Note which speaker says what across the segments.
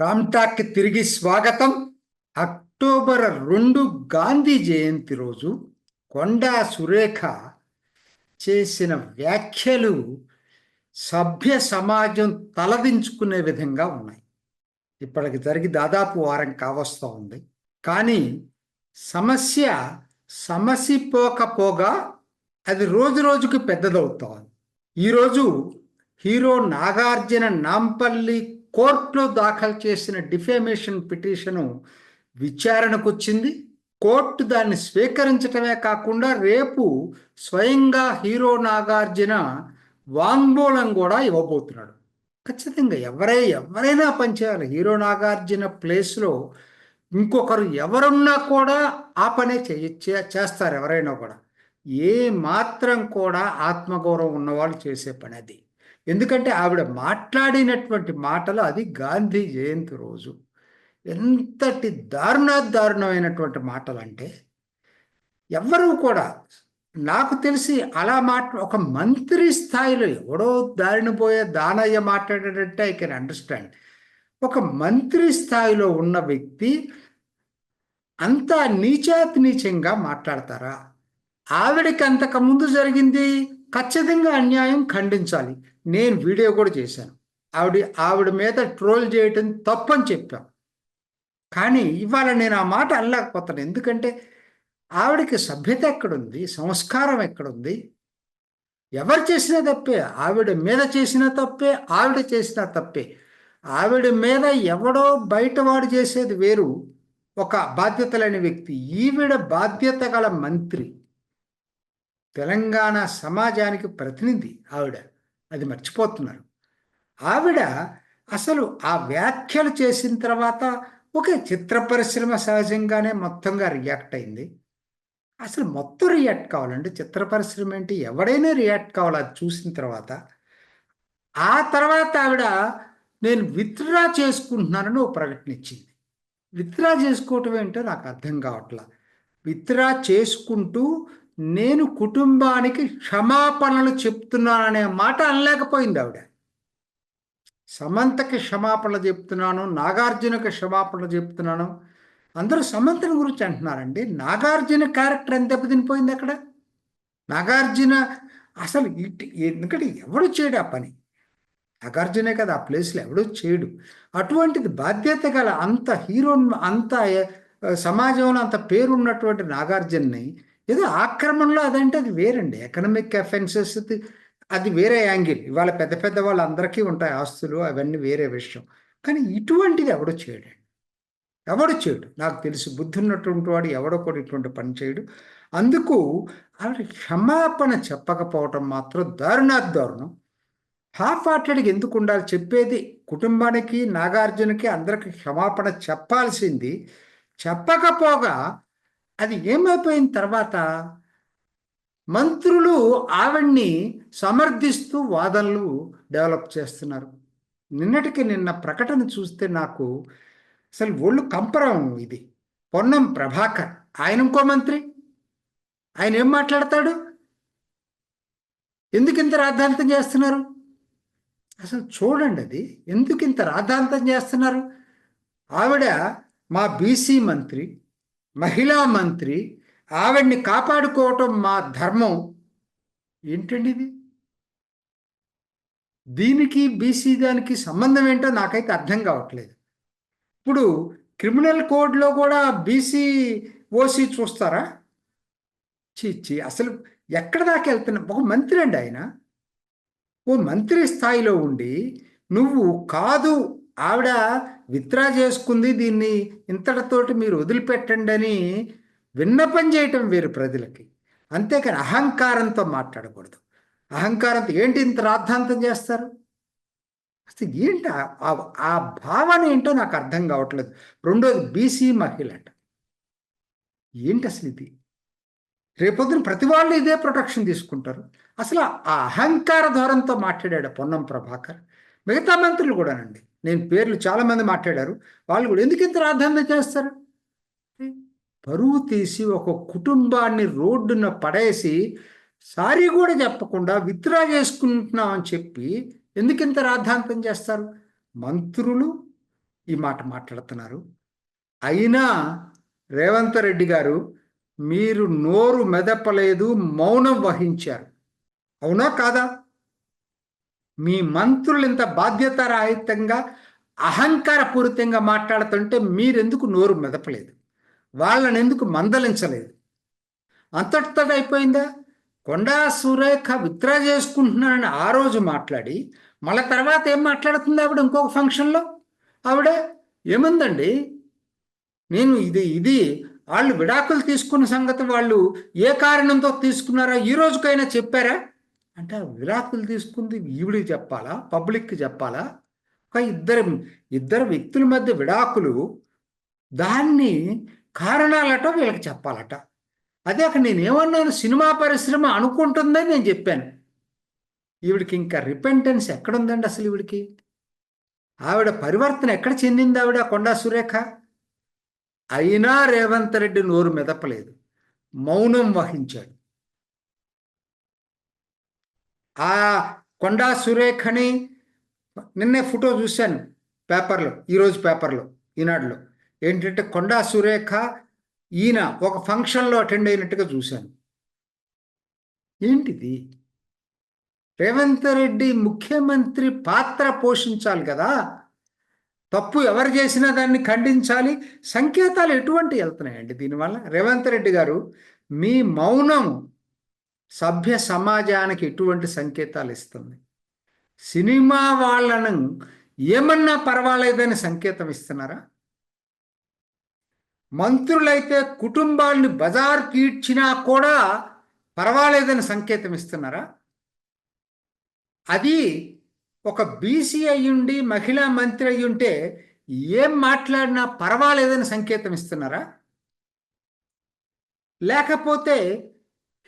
Speaker 1: రామ్టాక్కి తిరిగి స్వాగతం. అక్టోబర్ రెండు గాంధీ జయంతి రోజు కొండా సురేఖ చేసిన వ్యాఖ్యలు సభ్య సమాజం తలదించుకునే విధంగా ఉన్నాయి. ఇప్పటికి జరిగి దాదాపు వారం కావస్తూ ఉంది. కానీ సమస్య సమసిపోకపోగా అది రోజు రోజుకి పెద్దదవుతోంది ఈరోజు హీరో నాగార్జున నాంపల్లి కోర్టులో దాఖలు చేసిన డిఫేమేషన్ పిటిషను విచారణకు వచ్చింది కోర్టు దాన్ని స్వీకరించటమే కాకుండా రేపు స్వయంగా హీరో నాగార్జున వాంగ్మూలం కూడా ఇవ్వబోతున్నాడు. ఖచ్చితంగా ఎవరై ఎవరైనా పనిచేయాలి. హీరో నాగార్జున ప్లేస్లో ఇంకొకరు ఎవరున్నా కూడా ఆ పనే చేయ చేస్తారు ఎవరైనా కూడా. ఏ మాత్రం కూడా ఆత్మగౌరవం ఉన్నవాళ్ళు చేసే పని అది. ఎందుకంటే ఆవిడ మాట్లాడినటువంటి మాటలు అది గాంధీ జయంతి రోజు. ఎంతటి దారుణాదారుణమైనటువంటి మాటలు అంటే ఎవరు కూడా నాకు తెలిసి అలా మాట ఒక మంత్రి స్థాయిలో ఎవడో దారిన పోయే దానయ్య మాట్లాడేటట్టే ఐ కెన్ అండర్స్టాండ్. ఒక మంత్రి స్థాయిలో ఉన్న వ్యక్తి అంత నీచాతి నీచంగా మాట్లాడతారా? ఆవిడకి అంతకుముందు జరిగింది ఖచ్చితంగా అన్యాయం ఖండించాలి. నేను వీడియో కూడా చేశాను. ఆవిడ ఆవిడ మీద ట్రోల్ చేయటం తప్పని చెప్పాం. కానీ ఇవాళ నేను ఆ మాట అనలేకపోతాను ఎందుకంటే ఆవిడకి సభ్యత ఎక్కడుంది? సంస్కారం ఎక్కడుంది? ఎవరు చేసినా తప్పే. ఆవిడ మీద చేసినా తప్పే. ఆవిడ చేసినా తప్పే. ఆవిడ మీద ఎవడో బయటవాడు చేసేది వేరు. ఒక బాధ్యత లేని వ్యక్తి. ఈవిడ బాధ్యత గల మంత్రి. తెలంగాణ సమాజానికి ప్రతినిధి ఆవిడ. అది మర్చిపోతున్నారు. ఆవిడ అసలు ఆ వ్యాఖ్యలు చేసిన తర్వాత ఒకే చిత్ర పరిశ్రమ సహజంగానే మొత్తంగా రియాక్ట్ అయింది. అసలు మొత్తం రియాక్ట్ కావాలండి చిత్ర పరిశ్రమ ఏంటి ఎవడైనా రియాక్ట్ కావాలి అది చూసిన తర్వాత. ఆ తర్వాత ఆవిడ నేను విత్డ్రా చేసుకుంటున్నానని ఒక ప్రకటన ఇచ్చింది. విత్డ్రా చేసుకోవటం ఏంటో నాకు అర్థం కావట్లా. విత్డ్రా చేసుకుంటూ నేను కుటుంబానికి క్షమాపణలు చెప్తున్నాననే మాట అనలేకపోయింది ఆవిడ. సమంతకి క్షమాపణలు చెప్తున్నాను నాగార్జునకి క్షమాపణలు చెప్తున్నాను. అందరూ సమంతని గురించి అంటున్నారండి. నాగార్జున క్యారెక్టర్ ఎంత దెబ్బతినిపోయింది అక్కడ? నాగార్జున అసలు ఇటు ఎందుకంటే ఎవడు చేయడు ఆ పని? నాగార్జునే కదా ఆ ప్లేస్లో ఎవడో చేయడు. అటువంటిది బాధ్యత గల అంత హీరో అంత సమాజంలో అంత పేరున్నటువంటి నాగార్జున్ని ఏదో ఆక్రమణలో అదంటే అది వేరండి. ఎకనామిక్ అఫెన్సెస్ అది వేరే యాంగిల్. ఇవాళ పెద్ద పెద్ద వాళ్ళందరికీ ఉంటాయి ఆస్తులు అవన్నీ వేరే విషయం. కానీ ఇటువంటిది ఎవడో చేయడండి ఎవడు చేయడు. నాకు తెలిసి బుద్ధి ఉన్నటువంటి వాడు ఎవడో కూడా ఇటువంటి పని చేయడు. అందుకు ఆవిడ క్షమాపణ చెప్పకపోవటం మాత్రం దారుణాత్ దారుణం హాఫ్ హార్టెడ్కి ఎందుకు ఉండాలి చెప్పేది? కుటుంబానికి నాగార్జునకి అందరికి క్షమాపణ చెప్పాల్సింది. చెప్పకపోగా అది ఏమైపోయిన తర్వాత మంత్రులు ఆవిడ్ని సమర్థిస్తూ వాదనలు డెవలప్ చేస్తున్నారు. నిన్నటికి నిన్న ప్రకటన చూస్తే నాకు అసలు ఒళ్ళు కంపరం ఇది. పొన్నం ప్రభాకర్ ఆయన ఇంకో మంత్రి. ఆయన ఏం మాట్లాడతాడు? ఎందుకు ఇంత రాద్ధాంతం చేస్తున్నారు? అసలు చూడండి అది. ఎందుకు ఇంత రాద్ధాంతం చేస్తున్నారు? ఆవిడ మా బీసీ మంత్రి. మహిళా మంత్రి ఆవిడ్ని కాపాడుకోవటం మా ధర్మం. ఏంటండి ఇది దీనికి బీసీ దానికి సంబంధం ఏంటో నాకైతే అర్థం కావట్లేదు. ఇప్పుడు క్రిమినల్ కోడ్లో కూడా బీసీ ఓసీ చూస్తారా? చీచి అసలు ఎక్కడ దాకా వెళ్తున్నా? ఒక మంత్రి అండి ఆయన. ఓ మంత్రి స్థాయిలో ఉండి నువ్వు కాదు ఆవిడ విత్డ్రా చేసుకుంది దీన్ని ఇంతటితోటి మీరు వదిలిపెట్టండి అని విన్నపం చేయటం వేరు ప్రజలకి. అంతేకాని అహంకారంతో మాట్లాడకూడదు. అహంకారంతో ఏంటి ఇంత రాద్ధాంతం చేస్తారు? అసలు ఏంటి ఆ భావన ఏంటో నాకు అర్థం కావట్లేదు. రెండోది బీసీ మహిళ అంట ఏంటి అసలు ఇది? రేపొద్దున ప్రతి వాళ్ళు ఇదే ప్రొటెక్షన్ తీసుకుంటారు. అసలు ఆ అహంకార ధోరణితో మాట్లాడాడు పొన్నం ప్రభాకర్. మిగతా మంత్రులు కూడానండి. నేను పేర్లు చాలామంది మాట్లాడారు. వాళ్ళు కూడా ఎందుకు ఇంత రాద్ధాంతం చేస్తారు? పరువు తీసి ఒక కుటుంబాన్ని రోడ్డున పడేసి సారీ కూడా చెప్పకుండా విత్డ్రా చేసుకుంటున్నాం అని చెప్పి ఎందుకు ఇంత రాద్ధాంతం చేస్తారు? మంత్రులు ఈ మాట మాట్లాడుతున్నారు. అయినా రేవంత్ రెడ్డి గారు మీరు నోరు మెదపలేదు మౌనం వహించారు. అవునా కాదా? మీ మంత్రులు ఇంత బాధ్యతారాహిత్యంగా అహంకారపూరితంగా మాట్లాడుతుంటే మీరెందుకు నోరు మెదపలేదు? వాళ్ళని ఎందుకు మందలించలేదు? అంతటితో అయిపోయిందా కొండా సురేఖ విత్డ్రా చేసుకుంటున్నానని ఆ రోజు మాట్లాడి మళ్ళీ తర్వాత ఏం మాట్లాడుతుంది ఆవిడ ఇంకొక ఫంక్షన్లో? ఆవిడ ఏముందండి? నేను ఇది ఇది వాళ్ళు విడాకులు తీసుకున్న సంగతి వాళ్ళు ఏ కారణంతో తీసుకున్నారో ఈ రోజుకైనా చెప్పారా? అంటే విడాకులు తీసుకుంది ఈవిడికి చెప్పాలా? పబ్లిక్కి చెప్పాలా? ఒక ఇద్దరు ఇద్దరు వ్యక్తుల మధ్య విడాకులు దాన్ని కారణాలట వీళ్ళకి చెప్పాలట. అదే అక్కడ నేను ఏమన్నాను సినిమా పరిశ్రమ అనుకుంటుందని నేను చెప్పాను. ఈవిడికి ఇంకా రిపెంటెన్స్ ఎక్కడుందండి అసలు ఈవిడికి? ఆవిడ పరివర్తన ఎక్కడ చెందింది ఆవిడ కొండా సురేఖ? అయినా రేవంత్ రెడ్డి నోరు మెదపలేదు. మౌనం వహించాడు. ఆ కొండా సురేఖని నిన్నే ఫోటో చూశాను పేపర్లో ఈరోజు పేపర్లో ఈనాడులో. ఏంటంటే కొండా సురేఖ ఈయన ఒక ఫంక్షన్లో అటెండ్ అయినట్టుగా చూశాను. ఏంటిది? రేవంత్ రెడ్డి ముఖ్యమంత్రి పాత్ర పోషించాలి కదా? తప్పు ఎవరు చేసినా దాన్ని ఖండించాలి. సంకేతాలు ఎటువంటి వెళ్తున్నాయండి దీనివల్ల? రేవంత్ రెడ్డి గారు మీ మౌనం సభ్య సమాజానికి ఎటువంటి సంకేతాలు ఇస్తుంది. సినిమా వాళ్ళను ఏమన్నా పర్వాలేదని సంకేతం ఇస్తున్నారా? మంత్రులైతే కుటుంబాన్ని బజార్ కీడ్చినా కూడా పర్వాలేదని సంకేతం ఇస్తున్నారా? అది ఒక బీసీ అయ్యుండి మహిళా మంత్రి అయ్యుంటే ఏం మాట్లాడినా పర్వాలేదని సంకేతం ఇస్తున్నారా? లేకపోతే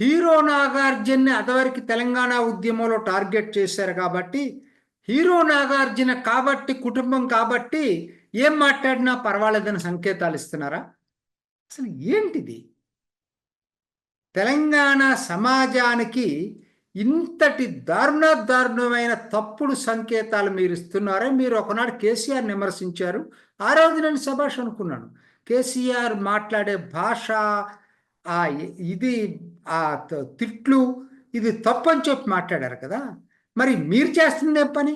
Speaker 1: హీరో నాగార్జున్ని అదివరకు తెలంగాణ ఉద్యమంలో టార్గెట్ చేశారు కాబట్టి హీరో నాగార్జున కాబట్టి కుటుంబం కాబట్టి ఏం మాట్లాడినా పర్వాలేదని సంకేతాలు ఇస్తున్నారా? అసలు ఏంటిది? తెలంగాణ సమాజానికి ఇంతటి దారుణ దారుణమైన తప్పుడు సంకేతాలు మీరు ఇస్తున్నారే? మీరు ఒకనాడు కేసీఆర్ విమర్శించారు. ఆ రోజు నేను సభాష్ అనుకున్నాను. కేసీఆర్ మాట్లాడే భాష ఆ ఇది ఆ తిట్లు ఇది తప్పని చెప్పి మాట్లాడారు కదా. మరి మీరు చేస్తుంది పని?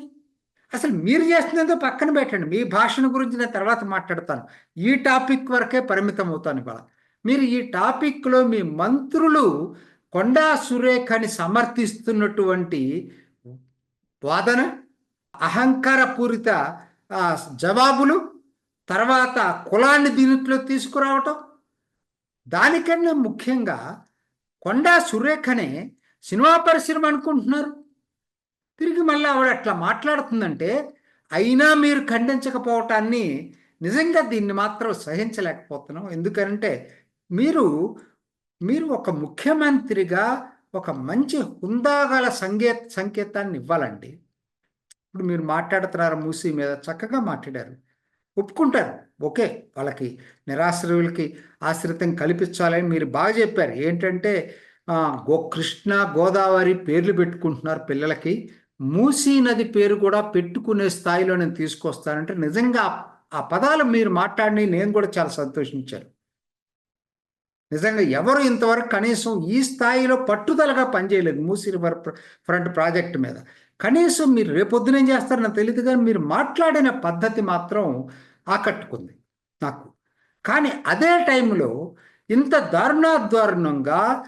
Speaker 1: అసలు మీరు చేస్తుందేదో పక్కన పెట్టండి. మీ భాషను గురించి నేను తర్వాత మాట్లాడతాను. ఈ టాపిక్ వరకే పరిమితం అవుతాను ఇవాళ. మీరు ఈ టాపిక్లో మీ మంత్రులు కొండా సురేఖని సమర్థిస్తున్నటువంటి వాదన అహంకారపూరిత జవాబులు తర్వాత కులాన్ని దీనిట్లో తీసుకురావటం దానికన్నా ముఖ్యంగా కొండా సురేఖనే సినిమా పరిశ్రమ అనుకుంటున్నారు. తిరిగి మళ్ళీ ఆవిడ అట్లా మాట్లాడుతుందంటే అయినా మీరు ఖండించకపోవటాన్ని నిజంగా దీన్ని మాత్రం సహించలేకపోతున్నాం. ఎందుకంటే మీరు మీరు ఒక ముఖ్యమంత్రిగా ఒక మంచి హుందాగల సంగే సంకేతాన్ని ఇవ్వాలండి ఇప్పుడు మీరు మాట్లాడుతున్నారు మూసీ మీద చక్కగా మాట్లాడారు. ఒప్పుకుంటారు. ఓకే వాళ్ళకి నిరాశ్రయులకి ఆశ్రితం కల్పించాలని మీరు బాగా చెప్పారు. ఏంటంటే గో కృష్ణ గోదావరి పేర్లు పెట్టుకుంటున్నారు పిల్లలకి. మూసీ నది పేరు కూడా పెట్టుకునే స్థాయిలో నేను తీసుకొస్తానంటే నిజంగా ఆ పదాలు మీరు మాట్లాడిని నేను కూడా చాలా సంతోషించాను. నిజంగా ఎవరు ఇంతవరకు కనీసం ఈ స్థాయిలో పట్టుదలగా పనిచేయలేదు మూసీ రివర్ ఫ్రంట్ ప్రాజెక్ట్ మీద. కనీసం మీరు రేపొద్దున ఏం చేస్తారో తెలియదు కానీ మీరు మాట్లాడిన పద్ధతి మాత్రం ఆకట్టుకుంది నాకు. కానీ అదే టైంలో ఇంత దారుణాదారుణంగా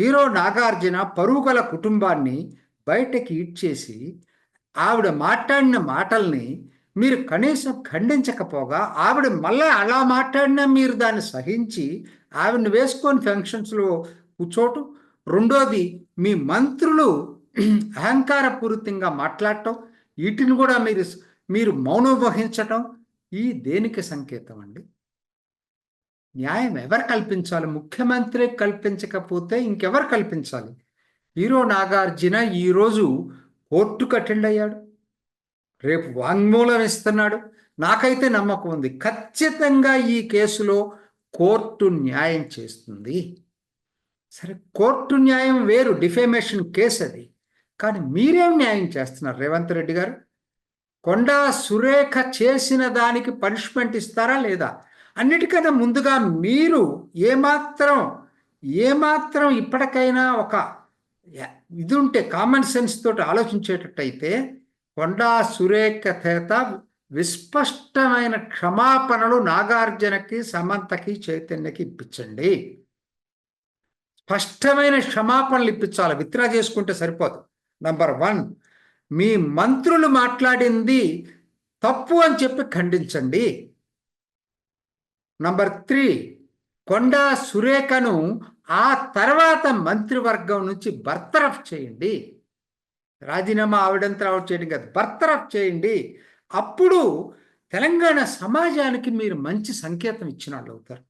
Speaker 1: హీరో నాగార్జున పరుగుల కుటుంబాన్ని బయటకి ఇడ్చేసి ఆవిడ మాట్లాడిన మాటల్ని మీరు కనీసం ఖండించకపోగా ఆవిడ మళ్ళీ అలా మాట్లాడినా మీరు దాన్ని సహించి ఆవిడని వేసుకొని ఫంక్షన్స్లో కూర్చోటం. రెండోది మీ మంత్రులు అహంకారపూరితంగా మాట్లాడటం. వీటిని కూడా మీరు మీరు మౌనం వహించటం. ఈ దేనికి సంకేతం అండి న్యాయం ఎవరు కల్పించాలి? ముఖ్యమంత్రి కల్పించకపోతే ఇంకెవరు కల్పించాలి? హీరో నాగార్జున ఈరోజు కోర్టుకు అటెండ్ అయ్యాడు రేపు వాంగ్మూలం ఇస్తున్నాడు. నాకైతే నమ్మకం ఉంది. ఖచ్చితంగా ఈ కేసులో కోర్టు న్యాయం చేస్తుంది. సరే కోర్టు న్యాయం వేరు డిఫేమేషన్ కేసు అది కానీ మీరేం న్యాయం చేస్తున్నారు? రేవంత్ రెడ్డి గారు? కొండా సురేఖ చేసిన దానికి పనిష్మెంట్ ఇస్తారా లేదా? అన్నిటికన్నా ముందుగా మీరు ఏమాత్రం ఏమాత్రం ఇప్పటికైనా ఒక ఇది ఉంటే కామన్ సెన్స్ తోటి ఆలోచించేటట్టయితే కొండా సురేఖ చేత విస్పష్టమైన క్షమాపణలు నాగార్జునకి సమంతకి చైతన్యకి ఇప్పించండి. స్పష్టమైన క్షమాపణలు ఇప్పించాలి. విత్డ్రా చేసుకుంటే సరిపోదు. నంబర్ వన్ మీ మంత్రులు మాట్లాడింది తప్పు అని చెప్పి ఖండించండి. నంబర్ త్రీ కొండా సురేఖను ఆ తర్వాత మంత్రివర్గం నుంచి బర్తరఫ్ చేయండి. రాజీనామా ఆవిడంతా అవుట్ చేయడం కాదు బర్తరఫ్ చేయండి. అప్పుడు తెలంగాణ సమాజానికి మీరు మంచి సంకేతం ఇచ్చిన వాళ్ళు అవుతారు.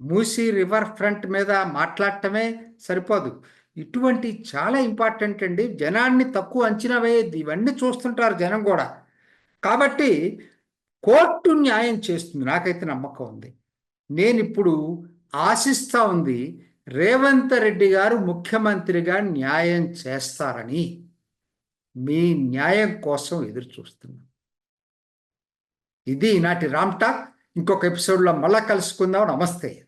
Speaker 1: మూసీ రివర్ ఫ్రంట్ మీద మాట్లాడటమే సరిపోదు. ఇటువంటి చాలా ఇంపార్టెంట్ అండి. జనాన్ని తక్కువ అంచనా వేయద్దు. ఇవన్నీ చూస్తుంటారు జనం కూడా. కాబట్టి కోర్టు న్యాయం చేస్తుంది. నాకైతే నమ్మకం ఉంది. నేను ఇప్పుడు ఆశిస్తా ఉంది రేవంత్ రెడ్డి గారు ముఖ్యమంత్రిగా న్యాయం చేస్తారని మీ న్యాయం కోసం ఎదురు చూస్తున్నాను ఇది ఈనాటి రామ్ టాక్. ఇంకొక ఎపిసోడ్లో మళ్ళా కలుసుకుందాం. నమస్తే.